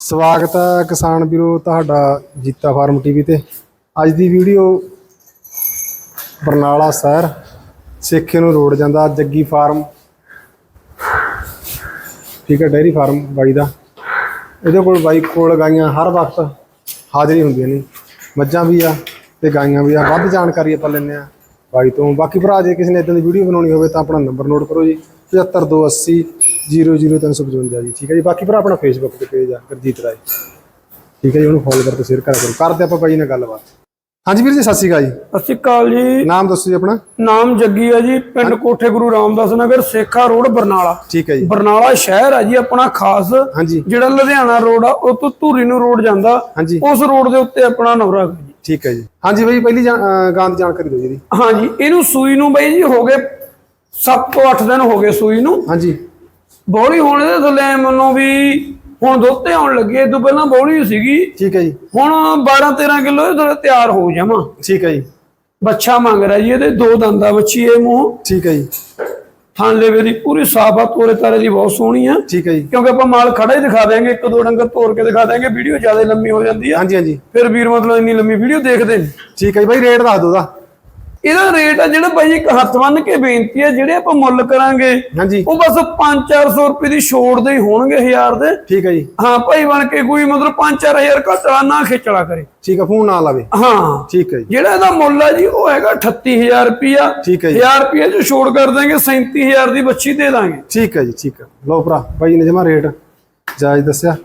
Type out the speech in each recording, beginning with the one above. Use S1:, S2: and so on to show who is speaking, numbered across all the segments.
S1: ਸਵਾਗਤ ਹੈ ਕਿਸਾਨ ਵੀਰੋ ਤੁਹਾਡਾ ਜੀਤਾ ਫਾਰਮ ਟੀਵੀ ਤੇ। ਅੱਜ ਦੀ ਵੀਡੀਓ ਬਰਨਾਲਾ ਸ਼ਹਿਰ ਸੇਖੇ ਨੂੰ ਰੋਡ ਜਾਂਦਾ ਜੱਗੀ ਫਾਰਮ। ਠੀਕ ਹੈ ਡੈਰੀ ਫਾਰਮ ਬਾਈ ਦਾ। ਇਹਦੇ ਕੋਲ ਬਾਈ ਕੋਲ ਗਾਈਆਂ ਹਰ ਵਕਤ ਹਾਜ਼ਰੀ ਹੁੰਦੀਆਂ ਨੇ। ਮੱਝਾਂ ਵੀ ਆ ਤੇ ਗਾਈਆਂ ਵੀ ਆ। ਵੱਧ ਜਾਣਕਾਰੀ ਆਪਾਂ ਲੈਂਦੇ ਆ ਬਾਈ ਤੋਂ। ਬਾਕੀ ਭਰਾ, ਜੇ ਕਿਸੇ ਨੇ ਇਦਾਂ ਦੀ ਵੀਡੀਓ ਬਣਾਉਣੀ ਹੋਵੇ ਤਾਂ ਆਪਣਾ ਨੰਬਰ ਨੋਟ ਕਰੋ ਜੀ। 75280 00355 ਜੀ ਠੀਕ ਹੈ ਜੀ। ਬਾਕੀ ਭਰਾ ਆਪਣਾ ਫੇਸਬੁੱਕ ਤੇ ਪੇਜ ਆ ਗੁਰਜੀਤ ਰਾਏ। ਠੀਕ ਹੈ ਜੀ ਉਹਨੂੰ ਫੋਲੋ ਕਰਕੇ ਸ਼ੇਅਰ ਕਰਿਆ ਕਰੋ ਕਰਦੇ ਆਪਾਂ ਬਾਈ ਨਾਲ ਗੱਲਬਾਤ। ਹਾਂਜੀ ਵੀਰ ਜੀ ਸਤਿ ਸ਼੍ਰੀ ਅਕਾਲ ਜੀ।
S2: ਸਤਿ ਸ਼੍ਰੀ ਅਕਾਲ ਜੀ।
S1: ਨਾਮ ਦੱਸੋ ਜੀ ਆਪਣਾ।
S2: ਨਾਮ ਜੱਗੀ ਹੈ ਜੀ ਪਿੰਡ ਕੋਠੇ ਗੁਰੂ ਰਾਮਦਾਸ ਨਗਰ ਸੇਖਾ ਰੋਡ ਬਰਨਾਲਾ।
S1: ਠੀਕ ਹੈ ਜੀ।
S2: ਬਰਨਾਲਾ ਸ਼ਹਿਰ ਹੈ ਜੀ ਆਪਣਾ ਖਾਸ। ਜਿਹੜਾ ਲੁਧਿਆਣਾ ਰੋਡ ਆ ਉਹ ਤੋਂ ਧੂਰੀ ਨੂੰ ਰੋਡ ਜਾਂਦਾ। ਉਸ ਰੋਡ ਦੇ ਉੱਤੇ ਆਪਣਾ ਨਵਰਾ
S1: ਠੀਕ ਹੈ ਜੀ। ਹਾਂਜੀ ਬਾਈ ਪਹਿਲੀ ਗਾਂ ਦੀ ਜਾਣਕਾਰੀ ਦਿਓ ਜੀ।
S2: ਹਾਂਜੀ ਇਹਨੂੰ ਸੂਈ ਨੂੰ ਬਈ ਜੀ ਹੋ ਗਏ 7 ਤੋਂ 8 ਦਿਨ ਹੋ ਗਏ ਸੂਈ ਨੂੰ।
S1: ਹਾਂਜੀ।
S2: ਬੋਲੀ ਹੋਣ ਦੇ ਥੱਲੇ ਮੰਨੋ ਵੀ ਹੁਣ ਦੁੱਧ ਤੇ ਆਉਣ ਲੱਗੀ ਇਹ ਤੋਂ ਪਹਿਲਾਂ ਬੋਲੀ ਸੀਗੀ।
S1: ਠੀਕ ਹੈ ਜੀ।
S2: ਹੁਣ 12 13 ਕਿਲੋ ਥੋੜਾ ਤਿਆਰ ਹੋ ਜਾਵਾਂ।
S1: ਠੀਕ ਹੈ ਜੀ।
S2: ਬੱਚਾ ਮੰਗ ਰਿਹਾ ਜੀ ਇਹਦੇ ਦੋ ਦੰਦਾਂ ਬੱਚੀ ਇਹ ਮੂੰਹ।
S1: ਠੀਕ ਹੈ ਜੀ।
S2: ਥਾਂ ਲੇਵੇ ਦੀ ਪੂਰੀ ਸਾਫ਼ ਆ ਤੋਰੇ ਤਾਰੇ ਦੀ ਬਹੁਤ ਸੋਹਣੀ ਆ।
S1: ਠੀਕ ਹੈ ਜੀ।
S2: ਕਿਉਂਕਿ ਆਪਾਂ ਮਾਲ ਖੜਾ ਹੀ ਦਿਖਾ ਦਿਆਂਗੇ ਇੱਕ ਦੋ ਡੰਗਰ ਤੋੜ ਕੇ ਦਿਖਾ ਦਿਆਂਗੇ ਵੀਡੀਓ ਜ਼ਿਆਦਾ ਲੰਮੀ ਹੋ ਜਾਂਦੀ ਆ।
S1: ਹਾਂਜੀ ਹਾਂਜੀ।
S2: ਫਿਰ ਵੀਰ ਮਤਲਬ ਇੰਨੀ ਲੰਮੀ ਵੀਡੀਓ ਦੇਖਦੇ ਨੇ।
S1: ਠੀਕ ਹੈ ਜੀ ਬਾਈ ਰੇਟ ਦੱਸ ਦਿਓ ਉਹਦਾ।
S2: ਇਹਦਾ ਰੇਟ ਆ ਜਿਹੜਾ ਭਾਈ ਇੱਕ ਹੱਥ ਬੰਨ ਕੇ ਬੇਨਤੀ ਆ ਜਿਹੜੇ ਆਪਾਂ ਮੁੱਲ ਕਰਾਂਗੇ
S1: ਹਾਂਜੀ।
S2: ਉਹ ਬਸ 5-400 ਰੁਪਏ ਦੀ ਛੋੜ ਦੇ ਹੀ ਹੋਣਗੇ ਹਜ਼ਾਰ ਦੇ।
S1: ਠੀਕ ਹੈ ਜੀ।
S2: ਹਾਂ ਭਾਈ ਬਣ ਕੇ ਕੋਈ ਮਤਲਬ 5-4000 ਘਟਾ ਨਾ ਖੇਚਲਾ ਕਰੇ।
S1: ਠੀਕ ਹੈ ਫੋਨ ਨਾ ਲਾਵੇ।
S2: ਹਾਂ।
S1: ਠੀਕ ਹੈ ਜੀ।
S2: ਜਿਹੜਾ ਇਹਦਾ ਮੁੱਲ ਆ ਜੀ ਉਹ ਹੈਗਾ 38000 ਰੁਪਿਆ
S1: ਠੀਕ ਹੈ ਜੀ।
S2: 1000 ਰੁਪਏ ਜੋ ਛੋੜ ਕਰ ਦਾਂਗੇ 37000 ਦੀ ਬੱਚੀ ਦੇ ਦਾਂਗੇ।
S1: ਠੀਕ ਹੈ ਜੀ ਠੀਕ ਹੈ ਲਓ ਭਰਾ ਬਾਈ ਨੇ ਜਮਾ ਰੇਟ ਜਾਇਜ਼ ਦੱਸਿਆ।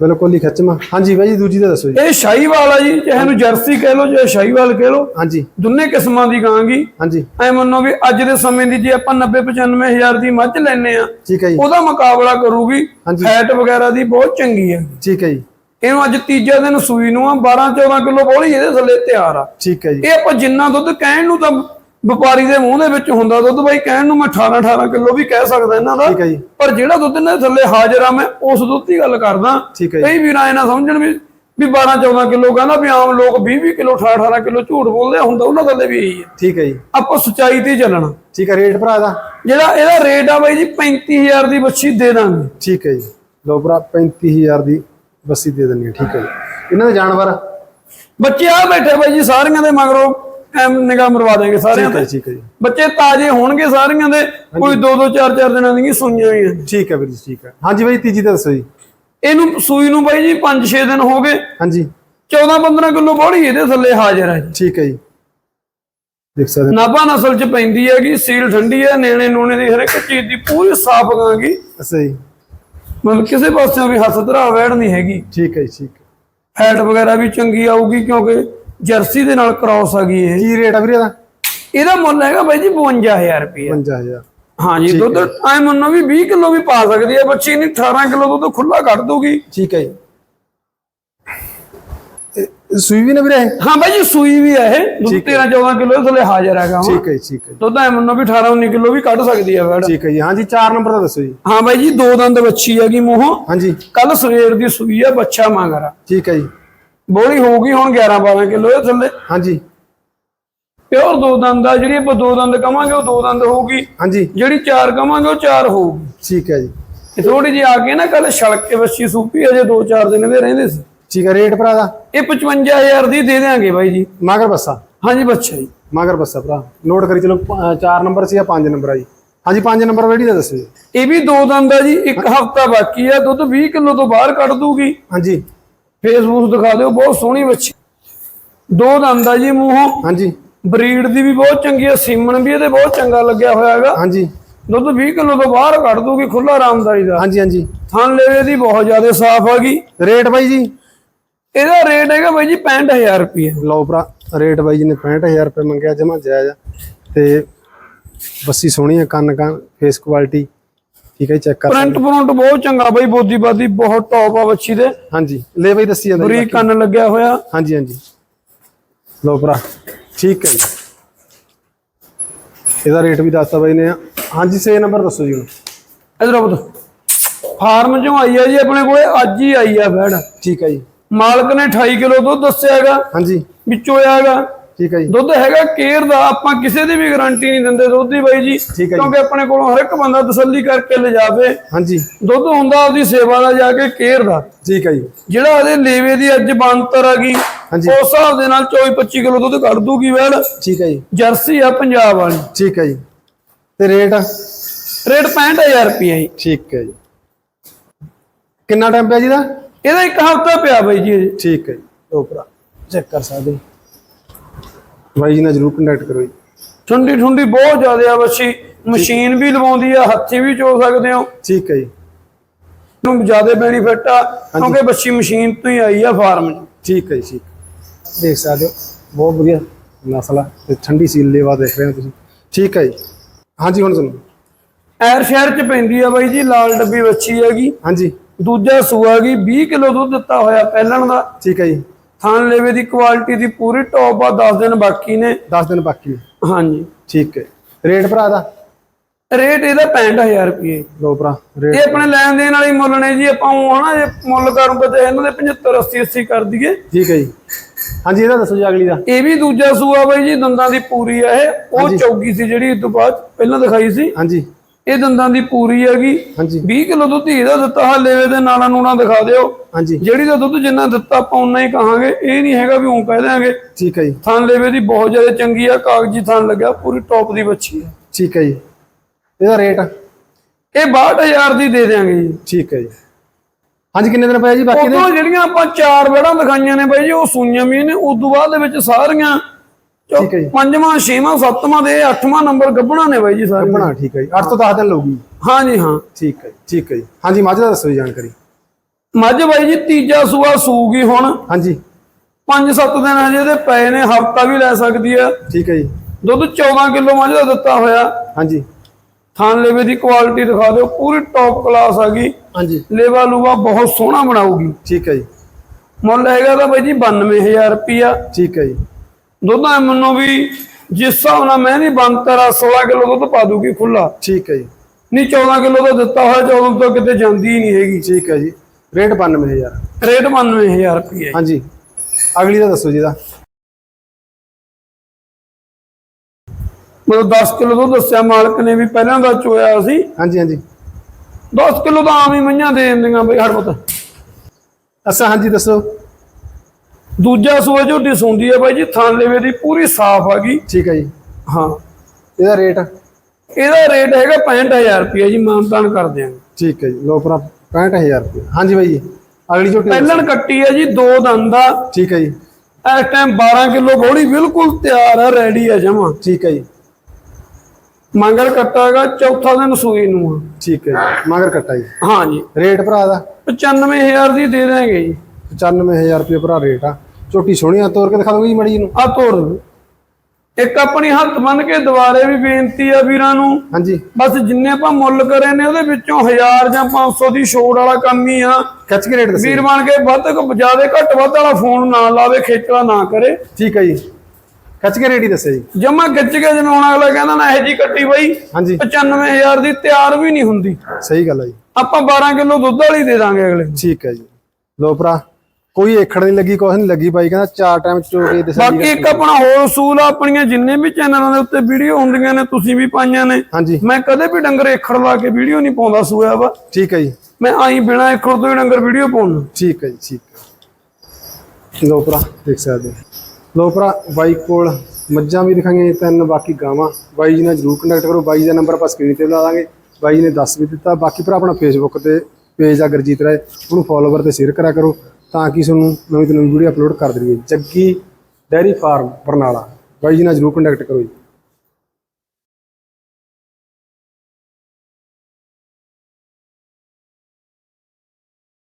S1: ਬਿਲਕੁਲ ਹੀ ਖਿੱਚਮਾ ਹਾਂਜੀ ਬਾਈ ਜੀ ਦੂਜੀ ਦਾ ਦੱਸੋ ਜੀ।
S2: ਇਹ ਸ਼ਾਹੀਵਾਲ ਆ ਜੀ ਚਾਹੇ ਇਹਨੂੰ ਜਰਸੀ ਕਹਿ ਲਓ ਚਾਹੇ ਸ਼ਾਹੀਵਾਲ ਕਹਿ ਲਓ
S1: ਹਾਂਜੀ।
S2: ਦੋਨੇ ਕਿਸਮਾਂ ਦੀ ਗਾਂਗੀ
S1: ਹਾਂਜੀ।
S2: ਐ ਮੰਨੋ ਵੀ ਅੱਜ ਦੇ ਸਮੇਂ ਦੀ ਜੇ ਆਪਾਂ 90 95 ਹਜ਼ਾਰ ਦੀ ਮੱਝ ਲੈਨੇ ਆ
S1: ਠੀਕ ਹੈ ਜੀ।
S2: ਉਹਦਾ ਮੁਕਾਬਲਾ ਕਰੂਗੀ। ਫੈਟ ਵਗੈਰਾ ਦੀ ਬਹੁਤ ਚੰਗੀ ਹੈ
S1: ਠੀਕ ਹੈ ਜੀ।
S2: ਇਹਨੂੰ ਅੱਜ ਤੀਜਾ ਦਿਨ ਸੂਈ ਨੂੰ ਆ 12 14 ਕਿਲੋ ਬੋਲੀ ਇਹਦੇ ਥੱਲੇ ਤਿਆਰ ਆ।
S1: ਠੀਕ ਹੈ ਜੀ।
S2: ਇਹ ਆਪਾਂ ਜਿੰਨਾ ਦੁੱਧ ਕਹਿਣ ਨੂੰ ਤਾਂ ਵਪਾਰੀ ਦੇ ਮੂੰਹ ਦੇ ਵਿੱਚ ਹੁੰਦਾ ਦੁੱਧ ਬਾਈ ਕਹਿਣ ਨੂੰ ਮੈਂ 18 18 ਕਿਲੋ ਵੀ ਕਹਿ ਸਕਦਾ ਇਹਨਾਂ ਦਾ।
S1: ਠੀਕ ਹੈ ਜੀ।
S2: ਪਰ ਜਿਹੜਾ ਦੁੱਧ ਇਹਨਾਂ ਦੇ ਥੱਲੇ ਹਾਜ਼ਰ ਆ ਮੈਂ ਉਸ ਦੁੱਧ ਦੀ ਗੱਲ ਕਰਦਾ।
S1: ਠੀਕ ਹੈ ਜੀ।
S2: ਕਈ ਵੀਰ ਆਏ ਨਾ ਸਮਝਣ ਵੀ ਵੀ 12 14 ਕਿਲੋ ਕਹਿੰਦਾ ਵੀ ਆਮ ਲੋਕ 20 20 ਕਿਲੋ 18 18 ਕਿਲੋ ਝੂਠ ਬੋਲਦੇ ਆ, ਹੁੰਦਾ ਉਹਨਾਂ ਥੱਲੇ ਵੀ ਇਹੀ ਹੈ।
S1: ਠੀਕ ਹੈ ਜੀ।
S2: ਆਪਾਂ ਸੱਚਾਈ ਤੇ ਹੀ ਚੱਲਣਾ।
S1: ਠੀਕ ਹੈ ਰੇਟ ਭਰਾ ਦਾ।
S2: ਜਿਹੜਾ ਇਹਦਾ ਰੇਟ ਆ ਬਾਈ ਜੀ 35000 ਦੀ ਬੱਚੀ ਦੇ ਦਾਂਗੇ।
S1: ਠੀਕ ਹੈ ਜੀ। ਲਓ ਭਰਾ 35000 ਦੀ ਬੱਸੀ ਦੇ ਦਿੰਨੀ ਹੈ ਠੀਕ ਹੈ ਜੀ। ਇਹਨਾਂ ਦੇ ਜਾਨਵਰ?
S2: ਬੱਚੇ ਆ ਬੈਠੇ ਬਾਈ ਜੀ ਸਾਰਿਆਂ ਦੇ ਮਗਰੋਂ। ਐਮ ਨਿਗਾਹ ਮਰਵਾ ਦੇਂਗੇ ਸਾਰਿਆਂ
S1: ਠੀਕ ਹੈ
S2: ਦੇ
S1: ਠੀਕ ਹੈ ਜੀ।
S2: ਬੱਚੇ ਤਾਜ਼ੇ ਹੋਣਗੇ ਸਾਰਿਆਂ ਦੇ ਕੋਈ 2 2 4 4 ਦਿਨਾਂ ਦੀਆਂ ਸੂਈਆਂ ਹੋਈਆਂ।
S1: ਠੀਕ ਹੈ ਵੀਰ ਜੀ ਠੀਕ ਹੈ। ਹਾਂਜੀ ਬਾਈ ਤੀਜੀ ਦਾ ਦੱਸੋ ਜੀ।
S2: ਇਹਨੂੰ ਸੂਈ ਨੂੰ ਬਾਈ ਜੀ 5 6 ਦਿਨ ਹੋ ਗਏ।
S1: ਹਾਂਜੀ।
S2: 14 15 ਕਿਲੋ ਬੋਲੀ ਇਹਦੇ ਥੱਲੇ ਹਾਜ਼ਰ ਹੈ ਜੀ।
S1: ਠੀਕ ਹੈ ਜੀ। ਦੇਖ ਸਕਦੇ
S2: ਨਾਭਾ ਨਸਲ ਚ ਪੈਂਦੀ ਹੈਗੀ ਸੀਲ ਠੰਡੀ ਹੈ ਨੇਣੇ ਨੂਣੇ ਦੀ ਹਰ ਇੱਕ ਚੀਜ਼ ਦੀ ਪੂਰੀ ਸਾਫ਼ ਗਾਂਗੀ
S1: ਹੋ ਸਹੀ
S2: ਮਤਲਬ ਕਿਸੇ ਪਾਸਿਓਂ ਵੀ ਹੱਥ ਧਰਾ ਵੈੜ ਨਹੀਂ ਹੈਗੀ।
S1: ਠੀਕ ਹੈ ਜੀ ਠੀਕ ਹੈ।
S2: ਫੈਟ ਵਗੈਰਾ ਵੀ ਚੰਗੀ ਆਊਗੀ ਕਿਉਂਕਿ ਜਰਸੀ ਦੇ ਨਾਲ ਕ੍ਰਾਸ ਆ ਗਈ ਇਹ।
S1: ਕੀ ਰੇਟ ਆ ਵੀਰੇ ਦਾ
S2: ਇਹਦਾ ਮੁੱਲ ਹੈਗਾ ਬਾਈ ਜੀ 52000 ਰੁਪਏ।
S1: 55000
S2: ਹਾਂਜੀ ਦੁੱਧ ਐ ਮੰਨੋ ਵੀ 20 ਕਿਲੋ ਵੀ ਪਾ ਸਕਦੀ ਹੈ ਬੱਚੀ ਨਹੀਂ 18 ਕਿਲੋ ਦੁੱਧ ਖੁੱਲਾ ਕੱਢ ਦੂਗੀ
S1: ਠੀਕ ਹੈ ਜੀ। ਸੂਈ ਵੀ ਨਾ ਵੀਰੇ
S2: ਹਾਂ ਬਾਈ ਜੀ ਸੂਈ ਵੀ ਹੈ ਇਹ। ਦੁੱਧ 13 14 ਕਿਲੋ ਥੱਲੇ ਹਾਜ਼ਰ ਹੈਗਾ
S1: ਠੀਕ ਹੈ ਠੀਕ ਹੈ
S2: ਦੁੱਧ ਐ ਮੰਨੋ ਵੀ 18 19 ਕਿਲੋ ਵੀ ਕੱਢ ਸਕਦੀ ਹੈ ਵੈੜ।
S1: ਠੀਕ ਹੈ ਜੀ। ਹਾਂਜੀ 4 ਨੰਬਰ ਦਾ ਦੱਸੋ ਜੀ।
S2: ਹਾਂ ਬਾਈ ਜੀ ਦੋ ਦੰਦ ਬੱਚੀ ਹੈਗੀ ਮੂੰਹੋਂ।
S1: ਹਾਂਜੀ।
S2: ਕੱਲ ਸਵੇਰ ਦੀ ਸੂਈ ਆ ਬੱਚਾ ਮੰਗ ਰਾ
S1: ਠੀਕ ਹੈ ਜੀ।
S2: ਬੋਲੀ ਹੋਊਗੀ ਹੁਣ 11 12 ਕਿਲੋ ਇਹ ਥੱਲੇ।
S1: ਹਾਂਜੀ।
S2: ਪਿਓਰ ਦੋ ਦੰਦ ਆ ਜਿਹੜੀ ਆਪਾਂ ਦੋ ਦੰਦ ਕਵਾਂਗੇ ਉਹ ਦੋ ਦੰਦ ਹੋਊਗੀ।
S1: ਹਾਂਜੀ।
S2: ਜਿਹੜੀ ਚਾਰ ਕਵਾਂਗੇ ਉਹ ਚਾਰ ਹੋਊਗੀ।
S1: ਠੀਕ ਹੈ ਜੀ।
S2: ਇਹ ਥੋੜੀ ਜਿਹੀ ਆ ਕੇ ਨਾ ਕੱਲ ਛਲਕ ਕੇ ਬੱਚੀ ਸੂਪੀ ਅਜੇ 2-4 ਦਿਨ ਦੇ ਰਹਿੰਦੇ ਸੀ।
S1: ਠੀਕ ਹੈ ਰੇਟ ਭਰਾ ਦਾ?
S2: ਇਹ 55000 ਦੀ ਦੇ ਦੇਾਂਗੇ ਬਾਈ ਜੀ।
S1: ਮਗਰ ਬੱਸਾ?
S2: ਹਾਂਜੀ ਬੱਚਾ ਜੀ।
S1: ਮਗਰ ਬੱਸਾ ਭਰਾ। ਨੋਟ ਕਰੀ ਚਲੋ 4 ਨੰਬਰ ਸੀ ਜਾਂ 5 ਨੰਬਰ ਆ ਜੀ। ਹਾਂਜੀ 5 ਨੰਬਰ ਰੇੜੀ ਦਾ ਦੱਸੋ ਜੀ।
S2: ਇਹ ਵੀ ਦੋ ਦੰਦ ਆ ਜੀ ਇੱਕ ਹਫਤਾ ਬਾਕੀ ਆ ਦੁੱਧ 20 ਕਿਲੋ ਤੋਂ ਬਾਹਰ ਕੱਢ ਦੂਗੀ।
S1: ਹਾਂਜੀ।
S2: ਫੇਸਬੁੱਕ ਦਿਖਾ ਦਿਓ ਬਹੁਤ ਸੋਹਣੀ ਬੱਚੀ ਦੋ ਦੰਦ ਆ ਜੀ ਮੂੰਹੋਂ।
S1: ਹਾਂਜੀ।
S2: ਬਰੀਡ ਦੀ ਵੀ ਬਹੁਤ ਚੰਗੀ ਆ ਸੀਮਨ ਵੀ ਇਹਦੇ ਬਹੁਤ ਚੰਗਾ ਲੱਗਿਆ ਹੋਇਆ ਹੈਗਾ।
S1: ਹਾਂਜੀ।
S2: ਦੁੱਧ 20 ਕਿਲੋ ਤੋਂ ਬਾਹਰ ਕੱਢ ਦੂਗੀ ਖੁੱਲਾ ਆਰਾਮਦਾਰੀ ਦਾ।
S1: ਹਾਂਜੀ ਹਾਂਜੀ।
S2: ਥਣ ਲੇਵੇ ਦੀ ਬਹੁਤ ਜ਼ਿਆਦਾ ਸਾਫ਼ ਹੈਗੀ
S1: ਰੇਟ ਬਾਈ ਜੀ?
S2: ਇਹਦਾ ਰੇਟ ਹੈਗਾ ਬਾਈ ਜੀ 65000 ਰੁਪਏ
S1: ਲਓ ਭਰਾ ਰੇਟ ਬਾਈ ਜੀ ਨੇ 65000 ਰੁਪਏ ਮੰਗਿਆ ਜਮਾ ਜਾਇਜ਼। ਆ ਤੇ ਬੱਸੀ ਸੋਹਣੀ ਆ ਕੰਨ ਕੰਨ ਫੇਸ ਕੁਆਲਿਟੀ ਠੀਕ ਹੈ ਚੈੱਕ ਕਰ
S2: ਪ੍ਰਿੰਟ ਪ੍ਰਿੰਟ ਬਹੁਤ ਚੰਗਾ ਬਾਈ ਬੋਦੀ ਬਾਦੀ ਬਹੁਤ ਟੌਪ ਆ ਬੱਚੀ ਦੇ।
S1: ਹਾਂਜੀ ਲੈ ਬਾਈ ਦੱਸੀ ਜਾਂਦਾ
S2: ਬਰੀਕ ਕੰਨ ਲੱਗਿਆ ਹੋਇਆ।
S1: ਹਾਂਜੀ ਹਾਂਜੀ। ਲਓ ਭਰਾ ਠੀਕ ਹੈ ਜੀ। ਇਹਦਾ ਰੇਟ ਵੀ ਦੱਸਤਾ ਬਾਈ ਨੇ। ਹਾਂਜੀ 6 ਨੰਬਰ ਦੱਸੋ ਜੀ ਹੁਣ।
S2: ਇਧਰ ਆਓ ਫਾਰਮ ਚੋਂ ਆਈ ਆ ਜੀ ਆਪਣੇ ਕੋਲੇ ਅੱਜ ਹੀ ਆਈ ਆ ਬੈੜ
S1: ਠੀਕ ਹੈ ਜੀ।
S2: ਮਾਲਕ ਨੇ 28 ਕਿਲੋ ਦੁੱਧ ਦੱਸਿਆ ਹੈਗਾ।
S1: ਹਾਂਜੀ।
S2: ਵਿੱਚੋਂ ਹੈਗਾ।
S1: ਠੀਕ ਹੈ ਜੀ।
S2: ਦੁੱਧ ਹੈਗਾ ਕੇਅਰ ਦਾ ਆਪਾਂ ਕਿਸੇ ਦੀ ਵੀ ਗਾਰੰਟੀ ਨਹੀਂ ਦਿੰਦੇ ਦੁੱਧ ਦੀ ਬਾਈ ਜੀ। ਕਿਉਂਕਿ ਆਪਣੇ ਕੋਲੋਂ ਹਰ ਇੱਕ ਬੰਦਾ ਤਸੱਲੀ ਕਰਕੇ ਲਿਜਾਵੇ।
S1: ਹਾਂਜੀ।
S2: ਦੁੱਧ ਹੁੰਦਾ ਉਹਦੀ ਸੇਵਾ ਦਾ ਜਾ ਕੇ ਕੇਅਰ ਦਾ।
S1: ਠੀਕ ਹੈ ਜੀ।
S2: ਜਿਹੜਾ ਉਹਦੇ ਲੇਵੇ ਦੀ ਅੱਜ ਬੰਤਰ ਆ ਗਈ। ਉਸ ਹਿਸਾਬ ਦੇ ਨਾਲ 24 25 ਕਿਲੋ ਦੁੱਧ ਕੱਢ ਦੂਗੀ ਵੈਲ।
S1: ਠੀਕ ਹੈ ਜੀ।
S2: ਜਰਸੀ ਆ ਪੰਜਾਬ ਵਾਲੀ।
S1: ਠੀਕ ਹੈ ਜੀ। ਤੇ ਰੇਟ?
S2: ਰੇਟ 65000 ਰੁਪਏ ਜੀ।
S1: ਠੀਕ ਹੈ ਜੀ। ਕਿੰਨਾ ਟਾਈਮ ਪਿਆ ਜੀ ਦਾ
S2: ਇਹਦਾ ਇੱਕ ਹਫ਼ਤਾ ਪਿਆ ਬਾਈ ਜੀ।
S1: ਠੀਕ ਹੈ ਜੀ। ਲੋ ਭਰਾ ਚੈੱਕ ਕਰ ਸਕਦੇ। ਬਾਈ ਜੀ ਨਾਲ ਜਰੂਰ ਕੰਟੈਕਟ ਕਰੋ ਜੀ।
S2: ਠੰਡੀ ਠੰਡੀ ਬਹੁਤ ਜ਼ਿਆਦਾ ਆ ਬੱਚੀ ਮਸ਼ੀਨ ਵੀ ਲਵਾਉਂਦੀ ਆ ਹੱਥੀ ਵੀ ਚੋ ਸਕਦੇ ਹੋ।
S1: ਠੀਕ ਹੈ ਜੀ।
S2: ਨੂੰ ਜ਼ਿਆਦਾ ਬੈਨੀਫਿਟ ਆ ਕਿਉਂਕਿ ਬੱਚੀ ਮਸ਼ੀਨ ਤੋਂ ਹੀ ਆਈ ਆ ਫਾਰਮ।
S1: ਠੀਕ ਹੈ ਜੀ ਠੀਕ। ਦੇਖ ਸਕਦੇ ਹੋ ਬਹੁਤ ਵਧੀਆ ਨਸਲ ਆ ਤੇ ਠੰਡੀ ਸੀਲ ਲੇਵਾ ਦੇਖ ਰਹੇ ਹੋ ਤੁਸੀਂ। ਠੀਕ ਹੈ ਜੀ। ਹਾਂਜੀ ਹੁਣ ਸੁਣੋ।
S2: ਐਰ ਸ਼ਹਿਰ 'ਚ ਪੈਂਦੀ ਆ ਬਾਈ ਜੀ ਲਾਲ ਡੱਬੀ ਬੱਚੀ ਹੈਗੀ।
S1: ਹਾਂਜੀ।
S2: ਦੂਜਾ ਸੂਆ ਗਈ 20 ਕਿਲੋ ਦੁੱਧ ਦਿੱਤਾ ਹੋਇਆ ਪਹਿਲਣ ਦਾ।
S1: ਠੀਕ ਹੈ ਜੀ।
S2: ਥਾਨ ਲੇਵੇ ਦੀ ਕੁਆਲਿਟੀ ਦੀ ਪੂਰੀ ਟੌਪ ਆ 10 ਦਿਨ ਬਾਕੀ ਨੇ।
S1: 10 ਦਿਨ ਬਾਕੀ ਨੇ।
S2: ਹਾਂਜੀ।
S1: ਠੀਕ ਹੈ। ਰੇਟ ਭਰਾ ਦਾ?
S2: ਰੇਟ ਇਹਦਾ 65000 ਰੁਪਏ
S1: ਲੋ ਭਰਾ ਰੇਟ
S2: ਇਹ ਆਪਣੇ ਲੈਣ ਦੇਣ ਵਾਲੀ ਮੁੱਲ ਨੇ ਜੀ ਆਪਾਂ ਉਹ ਹਨਾ ਜੇ ਮੁੱਲ ਕਰੂੰਗੇ ਤੇ ਇਹਨਾਂ ਦੇ 75 80 80 ਕਰ ਦਈਏ।
S1: ਠੀਕ ਹੈ ਜੀ। ਹਾਂਜੀ ਇਹਦਾ ਦੱਸੋ ਜੀ ਅਗਲੀ ਦਾ।
S2: ਇਹ ਵੀ ਦੂਜਾ ਸੂਆ ਬਾਈ ਜੀ ਦੰਦਾਂ ਦੀ ਪੂਰੀ ਆ ਇਹ। ਉਹ ਚੌਗੀ ਸੀ ਜਿਹੜੀ ਇਸ ਤੋਂ ਬਾਅਦ ਪਹਿਲਾਂ ਦਿਖਾਈ ਸੀ।
S1: ਹਾਂਜੀ।
S2: ਇਹ ਦੰਦਾਂ ਦੀ ਪੂਰੀ ਹੈਗੀ।
S1: ਹਾਂਜੀ।
S2: 20 ਕਿਲੋ ਦੁੱਧ ਇਹਦਾ ਦਿੱਤਾ ਹਾ ਲੇਵੇ ਦੇ ਨਾਲਾਂ ਨੂਣਾ ਦਿਖਾ ਦਿਓ।
S1: ਹਾਂਜੀ।
S2: ਜਿਹੜੀ ਦਾ ਦੁੱਧ ਜਿੰਨਾ ਦਿੱਤਾ ਆਪਾਂ ਉਨਾ ਹੀ ਕਹਾਂਗੇ। ਇਹ ਨਹੀਂ ਹੈਗਾ ਵੀ ਉਹ ਕਹਿ ਦਿਆਂਗੇ।
S1: ਠੀਕ ਹੈ ਜੀ।
S2: ਥਣ ਲੇਵੇ ਦੀ ਬਹੁਤ ਜ਼ਿਆਦਾ ਚੰਗੀ ਆ ਕਾਗਜੀ ਥਣ ਲੱਗਿਆ ਪੂਰੀ ਟੌਪ ਦੀ ਬੱਚੀ ਆ।
S1: ਠੀਕ ਹੈ ਜੀ। ਇਹਦਾ ਰੇਟ?
S2: ਇਹ 62000 ਦੀ ਦੇ ਦਿਆਂਗੇ ਜੀ।
S1: ਠੀਕ ਹੈ ਜੀ। ਹਾਂਜੀ ਕਿੰਨੇ ਦਿਨ ਪਏ ਜੀ ਬਾਕੀ ਦੇ?
S2: ਉਦੋਂ ਜਿਹੜੀਆਂ ਆਪਾਂ ਚਾਰ ਬੜਾਂ ਦਿਖਾਈਆਂ ਨੇ ਬਾਈ ਜੀ ਉਹ ਸੂਈਆਂ ਵੀ ਨੇ ਉਸ ਤੋਂ ਬਾਅਦ ਦੇ ਵਿੱਚ ਸਾਰੀਆਂ
S1: ਠੀਕ ਹੈ ਜੀ।
S2: ਪੰਜਵਾਂ ਛੇਵਾਂ ਸੱਤਵਾਂ ਦੇ ਅੱਠਵਾਂ ਨੰਬਰ ਗੱਭਣਾ ਨੇ ਬਾਈ ਜੀ ਸਾਰੇ।
S1: ਬਣਾ ਠੀਕ ਹੈ ਜੀ। 8 ਤੋਂ 10 ਦਿਨ ਲਊਗੀ।
S2: ਹਾਂਜੀ ਹਾਂ।
S1: ਠੀਕ ਹੈ ਜੀ ਠੀਕ ਹੈ ਜੀ। ਹਾਂਜੀ ਮੱਝ ਦਾ ਦੱਸੋ ਜੀ ਜਾਣਕਾਰੀ।
S2: ਮੱਝ ਬਾਈ ਜੀ ਤੀਜਾ ਸੂਆ ਸੂਗੀ ਹੁਣ।
S1: ਹਾਂਜੀ।
S2: 5-7 ਦਿਨ ਹਜੇ ਦੇ ਪਏ ਨੇ ਹਫਤਾ ਵੀ ਲੈ ਸਕਦੀ ਆ
S1: ਠੀਕ ਹੈ ਜੀ।
S2: ਦੁੱਧ 14 ਕਿਲੋ ਮੱਝ ਦਾ ਦਿੱਤਾ ਹੋਇਆ।
S1: ਹਾਂਜੀ।
S2: ਥਾਨ ਲੇਵੇ ਦੀ ਕੁਆਲਿਟੀ ਦਿਖਾ ਦਿਓ ਪੂਰੀ ਟੌਪ ਕਲਾਸ ਆ ਗਈ।
S1: ਹਾਂਜੀ।
S2: ਲੇਵਾ ਲੂਵਾ ਬਹੁਤ ਸੋਹਣਾ ਬਣਾਉਗੀ
S1: ਠੀਕ ਹੈ ਜੀ।
S2: ਮੁੱਲ ਹੈਗਾ ਤਾਂ ਬਾਈ ਜੀ 92000 ਰੁਪਿਆ
S1: ਠੀਕ ਹੈ ਜੀ।
S2: ਦੁੱਧ ਮੈਨੂੰ ਵੀ ਜਿਸ ਹਿਸਾਬ ਨਾਲ ਮੈਂ ਨਹੀਂ ਬੰਤਰ ਆ 16 ਕਿਲੋ ਦੁੱਧ ਪਾ ਦੂਗੀ ਖੁੱਲਾ
S1: ਠੀਕ ਹੈ ਜੀ।
S2: ਨਹੀਂ 14 ਕਿਲੋ ਦਾ ਦਿੱਤਾ ਹੋਇਆ 14 ਤੋਂ ਕਿਤੇ ਜਾਂਦੀ ਹੀ ਨਹੀਂ ਹੈਗੀ।
S1: ਠੀਕ ਹੈ ਜੀ। ਰੇਟ 92000
S2: ਰੇਟ 92000 ਰੁਪਏ
S1: ਹਾਂਜੀ। ਅਗਲੀ ਦਾ ਦੱਸੋ ਜੀ ਦਾ।
S2: ਮਤਲਬ 10 ਕਿਲੋ ਦੁੱਧ ਦੱਸਿਆ ਮਾਲਕ ਨੇ ਵੀ ਪਹਿਲਾਂ ਦਾ ਚੋਇਆ ਸੀ।
S1: ਹਾਂਜੀ ਹਾਂਜੀ।
S2: 10 ਕਿਲੋ ਤਾਂ ਆਮ ਹੀ ਮਈਆਂ ਦੇ ਦਿੰਦੀਆਂ ਬਈ ਹਰ ਪੁੱਤ
S1: ਅੱਛਾ ਹਾਂਜੀ ਦੱਸੋ।
S2: ਦੂਜਾ ਸੂਆ ਝੋਟੀ ਸੁੰਦੀ ਹੈ ਬਾਈ ਜੀ ਥਾਨ ਲੇਵੇ ਦੀ ਪੂਰੀ ਸਾਫ਼ ਹੈਗੀ
S1: ਠੀਕ ਹੈ ਜੀ।
S2: ਹਾਂ।
S1: ਇਹਦਾ ਰੇਟ?
S2: ਇਹਦਾ ਰੇਟ ਹੈਗਾ 65000 ਰੁਪਏ ਜੀ ਮਾਨਤਾਨ ਕਰ ਦਿਆਂਗੇ।
S1: ਠੀਕ ਹੈ ਜੀ ਲੋ ਭਰਾ 65000 ਰੁਪਏ ਹਾਂਜੀ ਬਾਈ ਜੀ ਅਗਲੀ ਝੋਟੀ ਦਾ
S2: ਪਹਿਲਣ ਕੱਟੀ ਹੈ ਜੀ ਦੋ ਦੰਦ ਆ।
S1: ਦੱਸੋ। ਠੀਕ ਹੈ ਜੀ।
S2: ਇਸ ਟਾਈਮ 12 ਕਿਲੋ ਬੋੜੀ ਬਿਲਕੁਲ ਤਿਆਰ ਆ ਰੈਡੀ ਆ ਜਮਾ।
S1: ਠੀਕ ਹੈ ਜੀ।
S2: ਮੰਗਲ ਕੱਟਾਗਾ ਚੌਥਾ ਦਿਨ ਸੂਈ ਨੂੰ ਆ।
S1: ਠੀਕ ਹੈ ਜੀ ਮਗਰ ਕੱਟਾ ਜੀ।
S2: ਹਾਂ ਜੀ।
S1: ਰੇਟ ਭਰਾ ਦਾ?
S2: 95000 ਦੀ ਦੇ ਦਾਂਗੇ ਜੀ।
S1: 95000 ਰੁਪਏ ਭਰਾ ਰੇਟ ਆ। ਝੋਟੀ ਸੋਹਣੀ ਆ ਤੋਰ ਕੇ ਦਿਖਾ ਦੋਗੇ ਜੀ ਮੜੀ ਜੀ ਨੂੰ।
S2: ਆ ਦਿਓ। ਇੱਕ ਆਪਣੀ ਹੱਥ ਬੰਨ ਕੇ ਦੁਬਾਰੇ ਵੀ ਬੇਨਤੀ ਆ ਵੀਰਾਂ ਨੂੰ।
S1: ਹਾਂਜੀ।
S2: ਬਸ ਜਿੰਨੇ ਆਪਾਂ ਮੁੱਲ ਕਰੇ ਨੇ ਉਹਦੇ ਵਿੱਚੋਂ 1000 ਜਾਂ 500 ਦੀ ਛੋੜ ਵਾਲਾ ਕੰਮ ਹੀ ਆ।
S1: ਖਿੱਚ ਕੇ ਰੇਟ ਦੱਸੋ
S2: ਵੀਰ ਬਣ ਕੇ ਵੱਧ ਜ਼ਿਆਦਾ ਘੱਟ ਵੱਧ ਵਾਲਾ ਫੋਨ ਨਾ ਲਾਵੇ ਖੇਚਲਾ ਨਾ ਕਰੇ।
S1: ਠੀਕ ਹੈ ਜੀ। ਖਿੱਚ ਕੇ ਰੇਟ ਹੀ ਦੱਸੋ ਜੀ।
S2: ਜਮਾ ਖਿੱਚ ਕੇ ਜਿਵੇਂ ਹੁਣ ਅਗਲਾ ਕਹਿੰਦਾ ਨਾ ਇਹ ਜੀ ਕੱਟੀ ਬਈ।
S1: ਹਾਂਜੀ।
S2: 95000 ਦੀ ਤਿਆਰ ਵੀ ਨਹੀਂ ਹੁੰਦੀ।
S1: ਸਹੀ ਗੱਲ ਹੈ ਜੀ।
S2: ਆਪਾਂ 12 ਕਿਲੋ ਦੁੱਧ ਵਾਲੀ ਦੇ ਦਾਂਗੇ ਅਗਲੇ।
S1: ਠੀਕ ਹੈ ਜੀ। ਲੋ ਭਰਾ ਕੋਈ ਏਖੜ ਨਹੀਂ ਲੱਗੀ ਕੁਛ ਨਹੀਂ ਲੱਗੀ ਬਾਈ ਕਹਿੰਦਾ ਚਾਰ ਟਾਈਮ ਚੋਕੇ ਦੇ
S2: ਬਾਕੀ ਇੱਕ ਆਪਣਾ ਹੋਰ ਅਸੂਲ ਆ ਆਪਣੀਆਂ ਜਿੰਨੇ ਵੀ ਚੈਨਲਾਂ ਦੇ ਉੱਤੇ ਵੀਡੀਓ ਹੁੰਦੀਆਂ ਨੇ ਤੁਸੀਂ ਵੀ ਪਾਈਆਂ ਨੇ।
S1: ਹਾਂਜੀ।
S2: ਮੈਂ ਕਦੇ ਵੀ ਡੰਗਰ ਏਖੜ ਲਾ ਕੇ ਵੀਡੀਓ ਨਹੀਂ ਪਾਉਂਦਾ ਸੂਆ ਵਾ।
S1: ਠੀਕ ਹੈ ਜੀ।
S2: ਮੈਂ ਆਈ ਬਿਨਾ ਏਖੜ ਤੋਂ ਹੀ ਡੰਗਰ ਵੀਡੀਓ ਪਾਉਣਾ
S1: ਠੀਕ ਹੈ ਜੀ ਠੀਕ ਲੋ ਭਰਾ ਦੇਖ ਸਕਦੇ। ਲੋ ਭਰਾ ਬਾਈ ਕੋਲ ਮੱਝਾਂ ਵੀ ਦਿਖਾਈਆਂ ਤਿੰਨ ਬਾਕੀ ਗਾਵਾਂ। ਬਾਈ ਜੀ ਨਾਲ ਜਰੂਰ ਕੰਟੈਕਟ ਕਰੋ ਬਾਈ ਦਾ ਨੰਬਰ ਆਪਾਂ ਸਕਰੀਨ ਤੇ ਲਾ ਦਾਂਗੇ। ਬਾਈ ਨੇ ਦੱਸ ਵੀ ਦਿੱਤਾ। ਬਾਕੀ ਭਰਾ ਆਪਣਾ ਫੇਸਬੁੱਕ ਤੇ ਪੇਜ ਆ ਗੁਰਜੀਤ ਰਾਏ ਉਹਨੂੰ ਫੋਲੋਵਰ ਤੇ ਸ਼ੇਅਰ ਕਰਿਆ ਕਰੋ। ਤਾਂ ਕਿ ਤੁਹਾਨੂੰ ਨਵੀਂ ਤੋਂ ਨਵੀਂ ਵੀਡੀਓ ਅਪਲੋਡ ਕਰ ਦਈਏ। Jaggi dairy farm, Barnala. ਬਾਈ ਜੀ ਨਾਲ ਜਰੂਰ ਕੰਟੈਕਟ ਕਰੋ ਜੀ।